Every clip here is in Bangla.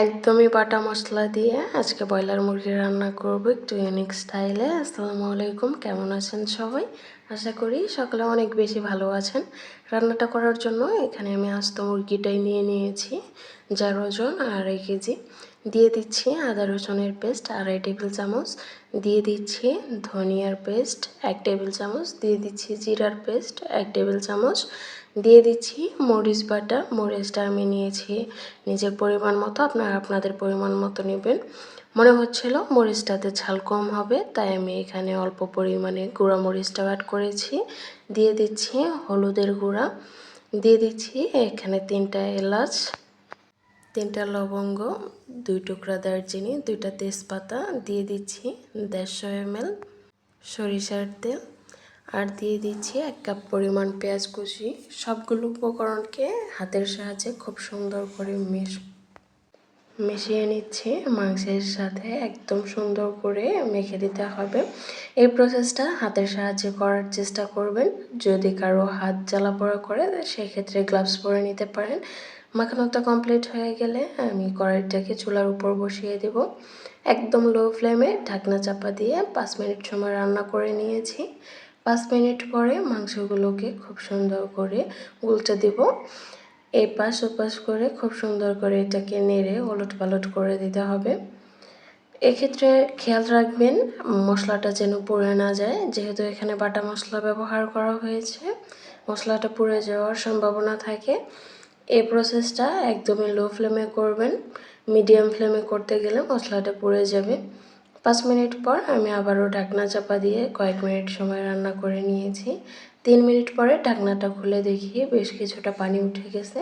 একদমই বাটা মশলা দিয়ে আজকে ব্রয়লার মুরগি রান্না করব একটু ইউনিক স্টাইলে আসসালামু আলাইকুম, কেমন আছেন সবাই? আশা করি সকলে অনেক বেশি ভালো আছেন। রান্নাটা করার জন্য এখানে আমি আস্ত মুরগিটাই নিয়ে নিয়েছি, যার ওজন আড়াই কেজি। দিয়ে দিচ্ছি আদা রসুনের পেস্ট, আড়াই টেবিল চামচ। দিয়ে দিচ্ছি ধনিয়ার পেস্ট, এক টেবিল চামচ। দিয়ে দিচ্ছি জিরার পেস্ট, এক টেবিল চামচ। দিয়ে দিচ্ছি মরিচ বাটা। মরিচটা আমি নিয়েছি নিজের পরিমাণ মতো, আপনারা আপনাদের পরিমাণ মতো নেবেন। মনে হচ্ছিল মরিচটাতে ঝাল কম হবে, তাই আমি এখানে অল্প পরিমাণে গুঁড়া মরিচটা অ্যাড করেছি। দিয়ে দিচ্ছি হলুদের গুঁড়া। দিয়ে দিচ্ছি এখানে তিনটা এলাচ। তিনটা লবঙ্গ, দুই টুকরা দারচিনি, দুইটা তেজপাতা, দিয়ে দিচ্ছি দেড়শো এম সরিষার তেল। আর দিয়ে দিচ্ছি এক কাপ পরিমাণ পেঁয়াজ কুচি। সবগুলো উপকরণকে হাতের সাহায্যে খুব সুন্দর করে মিশ মিশিয়ে নিচ্ছি মাংসের সাথে একদম সুন্দর করে মেখে দিতে হবে। এই প্রসেসটা হাতের সাহায্যে করার চেষ্টা করবেন। যদি কারও হাত জ্বালা পড়া করে, সেক্ষেত্রে গ্লাভস পরে নিতে পারেন। মাখানোটা কমপ্লিট হয়ে গেলে আমি কড়াইটাকে চুলার উপর বসিয়ে দেব। একদম লো ফ্লেমে ঢাকনা চাপা দিয়ে পাঁচ মিনিট সময় রান্না করে নিয়েছি। পাঁচ মিনিট পরে মাংসগুলোকে খুব সুন্দর করে উল্টে দেব। এই পাশ ওপাশ করে খুব সুন্দর করে এটাকে নেড়ে ওলট পালট করে দিতে হবে। এক্ষেত্রে খেয়াল রাখবেন, মশলাটা যেন পুড়ে না যায়, যেহেতু এখানে বাটা মশলা ব্যবহার করা হয়েছে, মশলাটা পুড়ে যাওয়ার সম্ভাবনা থাকে। এই প্রসেসটা একদমই লো ফ্লেমে করবেন মিডিয়াম ফ্লেমে করতে গেলে মশলাটা পুড়ে যাবে। পাঁচ মিনিট পর আমি আবারও ঢাকনা চাপা দিয়ে কয়েক মিনিট সময় রান্না করে নিয়েছি। তিন মিনিট পরে ঢাকনাটা খুলে দেখি বেশ কিছুটা পানি উঠে গেছে।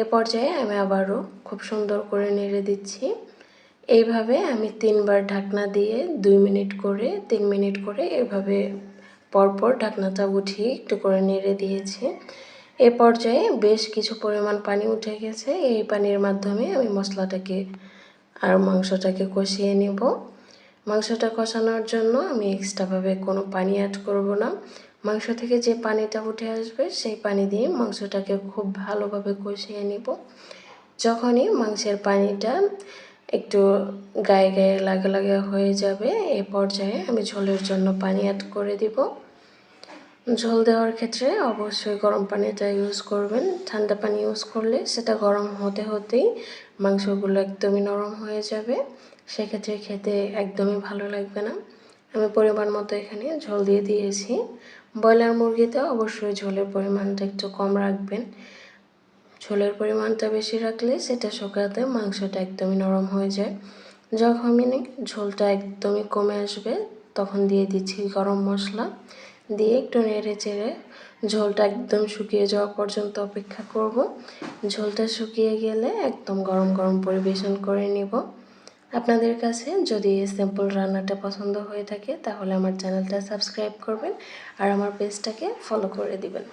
এ পর্যায়ে আমি আবারও খুব সুন্দর করে নেড়ে দিচ্ছি। এইভাবে আমি তিনবার ঢাকনা দিয়ে দুই মিনিট করে, তিন মিনিট করে এভাবে পরপর ঢাকনাটা উঠিয়ে একটু করে নেড়ে দিয়েছি। এ পর্যায়ে বেশ কিছু পরিমাণ পানি উঠে গেছে। এই পানির মাধ্যমে আমি মশলাটাকে আর মাংসটাকে কষিয়ে নেব। মাংসটা কষানোর জন্য আমি এক্সট্রাভাবে কোনো পানি অ্যাড করব না। মাংস থেকে যে পানিটা উঠে আসবে, সেই পানি দিয়ে মাংসটাকে খুব ভালোভাবে কষিয়ে নিব। যখনই মাংসের পানিটা একটু গায়ে গায়ে লাগা লাগা হয়ে যাবে, এ পর্যায়ে আমি ঝোলের জন্য পানি অ্যাড করে দিব। ঝোল দেওয়ার ক্ষেত্রে অবশ্যই গরম পানিটা ইউজ করবেন। ঠান্ডা পানি ইউজ করলে সেটা গরম হতে হতেই মাংসগুলো একদমই নরম হয়ে যাবে। সেক্ষেত্রে খেতে একদমই ভালো লাগবে না। আমি পরিমাণ মতো এখানে ঝোল দিয়ে দিয়েছি। ব্রয়লার মুরগিতে অবশ্যই ঝোলের পরিমাণটা একটু কম রাখবেন। ঝোলের পরিমাণটা বেশি রাখলে সেটা শুকাতে মাংসটা একদমই নরম হয়ে যায়। যখনই ঝোলটা একদমই কমে আসবে, তখন দিয়ে দিচ্ছি গরম মশলা। দিয়ে একটু নেড়ে চেড়ে ঝোলটা একদম শুকিয়ে যাওয়া পর্যন্ত অপেক্ষা করব। ঝোলটা শুকিয়ে গেলে একদম গরম গরম পরিবেশন করে নিব। আপনাদের কাছে যদি সিম্পল রান্নাটা পছন্দ হয়ে থাকে, তাহলে আমার চ্যানেলটা সাবস্ক্রাইব করবেন আর আমার পেজটাকে ফলো করে দিবেন।